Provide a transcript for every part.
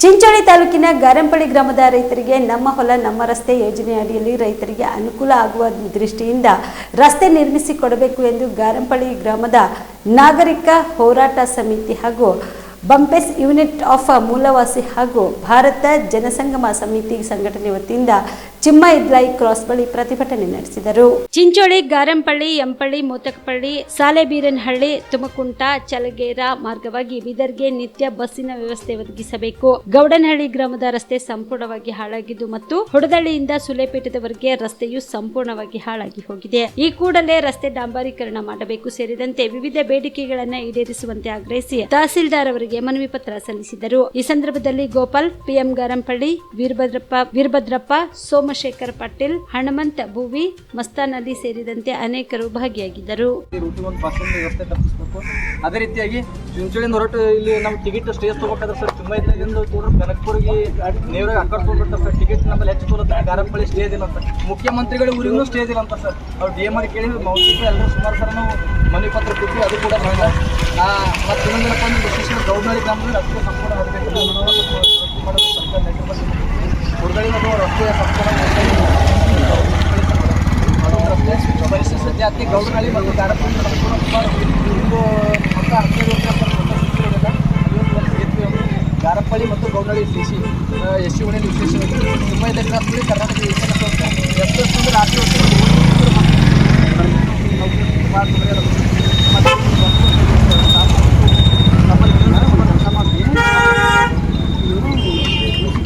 ಚಿಂಚೋಳಿ ತಾಲೂಕಿನ ಗಾರಂಪಳ್ಳಿ ಗ್ರಾಮದ ರೈತರಿಗೆ ನಮ್ಮ ಹೊಲ, ನಮ್ಮ ರಸ್ತೆ ಯೋಜನೆ ಅಡಿಯಲ್ಲಿ ರೈತರಿಗೆ ಅನುಕೂಲ ಆಗುವ ದೃಷ್ಟಿಯಿಂದ ರಸ್ತೆ ನಿರ್ಮಿಸಿ ಕೊಡಬೇಕು ಎಂದು ಗಾರಂಪಳ್ಳಿ ಗ್ರಾಮದ ನಾಗರಿಕ ಹೋರಾಟ ಸಮಿತಿ ಹಾಗೂ ಬಂಪೆಸ್ ಯೂನಿಟ್ ಆಫ್ ಮೂಲವಾಸಿ ಹಾಗೂ ಭಾರತ ಜನಸಂಗಮ ಸಮಿತಿ ಸಂಘಟನೆ ವತಿಯಿಂದ ಚಿಮ್ಮ ಇದ್ಲಾಯಿ ಕ್ರಾಸ್ ಬಳಿ ಪ್ರತಿಭಟನೆ ನಡೆಸಿದರು. ಚಿಂಚೋಳಿ, ಗಾರಂಪಳ್ಳಿ, ಎಂಪಳ್ಳಿ, ಮೂತಕಪಳ್ಳಿ, ಸಾಲೆಬೀರನಹಳ್ಳಿ, ತುಮಕುಂಟ, ಚಲಗೇರ ಮಾರ್ಗವಾಗಿ ಬೀದರ್ಗೆ ನಿತ್ಯ ಬಸ್ಸಿನ ವ್ಯವಸ್ಥೆ ಒದಗಿಸಬೇಕು. ಗೌಡನಹಳ್ಳಿ ಗ್ರಾಮದ ರಸ್ತೆ ಸಂಪೂರ್ಣವಾಗಿ ಹಾಳಾಗಿದ್ದು ಮತ್ತು ಹೊಡದಳ್ಳಿಯಿಂದ ಸುಲೇಪೇಟದವರೆಗೆ ರಸ್ತೆಯು ಸಂಪೂರ್ಣವಾಗಿ ಹಾಳಾಗಿ ಹೋಗಿದೆ. ಈ ಕೂಡಲೇ ರಸ್ತೆ ಡಾಂಬಾರೀಕರಣ ಮಾಡಬೇಕು ಸೇರಿದಂತೆ ವಿವಿಧ ಬೇಡಿಕೆಗಳನ್ನು ಈಡೇರಿಸುವಂತೆ ಆಗ್ರಹಿಸಿ ತಹಸೀಲ್ದಾರ್ ಅವರಿಗೆ ಮನವಿ ಪತ್ರ ಸಲ್ಲಿಸಿದರು. ಈ ಸಂದರ್ಭದಲ್ಲಿ ಗೋಪಾಲ್, ಪಿಎಂ ಗಾರಂಪಳ್ಳಿ, ವೀರಭದ್ರಪ್ಪ ವೀರಭದ್ರಪ್ಪ ಸೋಮಶೇಖರ್ ಪಾಟೀಲ್ ಹನುಮಂತ ಭೂವಿ, ಮಸ್ತಾ ನದಿ ಸೇರಿದಂತೆ ಅನೇಕರು ಭಾಗಿಯಾಗಿದ್ದರು. ಅದೇ ರೀತಿಯಾಗಿ ಚುಂಚುಳಿಯಿಂದ ಹೊರಟು ಇಲ್ಲಿ ನಮ್ಮ ಟಿಕೆಟ್ ಸ್ಟೇಜ್ ತಗೋಬೇಕಾದ್ರೆ ಸರ್ ತುಂಬ ಇದ್ರಿಂದ ಕೂಡ ಕನಕಪುರಿಗೆ ನೇವರಾಗಿ ತೊಗೊಳ್ತಾರೆ ಸರ್ ಟಿಕೆಟ್ ನಮ್ಮಲ್ಲಿ ಹೆಚ್ಚು ತೋರುತ್ತೆ. ಗಾರಂಪಳ್ಳಿ ಸ್ಟೇಜ್ ಇಲ್ಲ ಅಂತ. ಮುಖ್ಯಮಂತ್ರಿಗಳ ಊರಿಗೂ ಸ್ಟೇಜ್ ಇಲ್ಲ ಅಂತ ಸರ್. ಅವ್ರು ಡಿ ಎಂ ಕೇಳಿ ಮೌಖಿಕ ಎಲ್ಲರೂ ಸುಮಾರು ಸರ್ ನಾವು ಮನೆ ಪತ್ರ ಕೊಟ್ಟು ಅದು ಕೂಡ ಮಾಡಿಲ್ಲ ಮತ್ತು ಇನ್ನೊಂದೇನಪ್ಪ ಅಂದ್ರೆ ವಿಶೇಷ ಗೌರ್ಮೆಂಟ್ ಗ್ರಾಮದಲ್ಲಿ ಅದಕ್ಕೆ ಸಂಪೂರ್ಣ ಮಾಡೋದು ಬಂದಿದೆ ಹುಡುಗಳಿ ಮತ್ತು ರಸ್ತೆ ಸಂಪೂರ್ಣ ರಸ್ತೆ ಪರಿಶಿಷ್ಟ ಜಾತಿ ಗೌಡನಹಳ್ಳಿ ಮತ್ತು ಗಾರಪುರ ಸಂಪೂರ್ಣ ಒಂದು ಹೊಸ ಗಾರಪ್ಪಳ್ಳಿ ಮತ್ತು Gowdanahalli C C S C ವಿಶೇಷವಾಗಿ ತುಂಬ ಇದೆ ಕ್ರಾಸ್ಲಿ ಕರ್ನಾಟಕ ಎಷ್ಟು ವರ್ಷ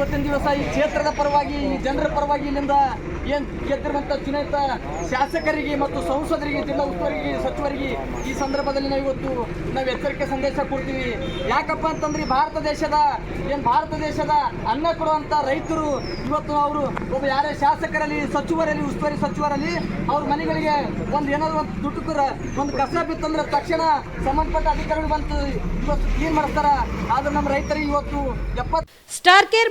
ಇವತ್ತಿನ ದಿವಸ ಈ ಕ್ಷೇತ್ರದ ಪರವಾಗಿ, ಈ ಜನರ ಪರವಾಗಿ ಇಲ್ಲಿಂದ ಏನ್ ಗೆದ್ದಿರುವಂತ ಚುನಾಯಿತ ಶಾಸಕರಿಗೆ ಮತ್ತು ಸಂಸದರಿಗೆ, ಜಿಲ್ಲಾ ಉಸ್ತುವಾರಿಗೆ, ಸಚಿವರಿಗೆ ಈ ಸಂದರ್ಭದಲ್ಲಿ ನಾವು ಇವತ್ತು ನಾವು ಎಚ್ಚರಿಕೆ ಸಂದೇಶ ಕೊಡ್ತೀವಿ. ಯಾಕಪ್ಪ ಅಂತಂದ್ರೆ ಭಾರತ ದೇಶದ, ಏನ್ ಭಾರತ ದೇಶದ ಅನ್ನ ಕೊಡುವಂತ ರೈತರು ಇವತ್ತು ಅವರು ಒಬ್ಬ ಯಾರೇ ಶಾಸಕರಲ್ಲಿ, ಸಚಿವರಲ್ಲಿ, ಉಸ್ತುವಾರಿ ಸಚಿವರಲ್ಲಿ ಅವ್ರ ಮನೆಗಳಿಗೆ ಒಂದು ಏನಾದ್ರು ಒಂದು ದುಡ್ಡು ಒಂದು ಕಸ ಬಿತ್ತಂದ್ರೆ ತಕ್ಷಣ ಸಂಬಂಧಪಟ್ಟ ಅಧಿಕಾರಿಗಳು ಬಂತು ಇವತ್ತು ಕ್ಲೀನ್ ಮಾಡ್ತಾರ ಆದ್ರೆ ನಮ್ಮ ರೈತರಿಗೆ ಇವತ್ತು ಎಪ್ಪತ್ತು star care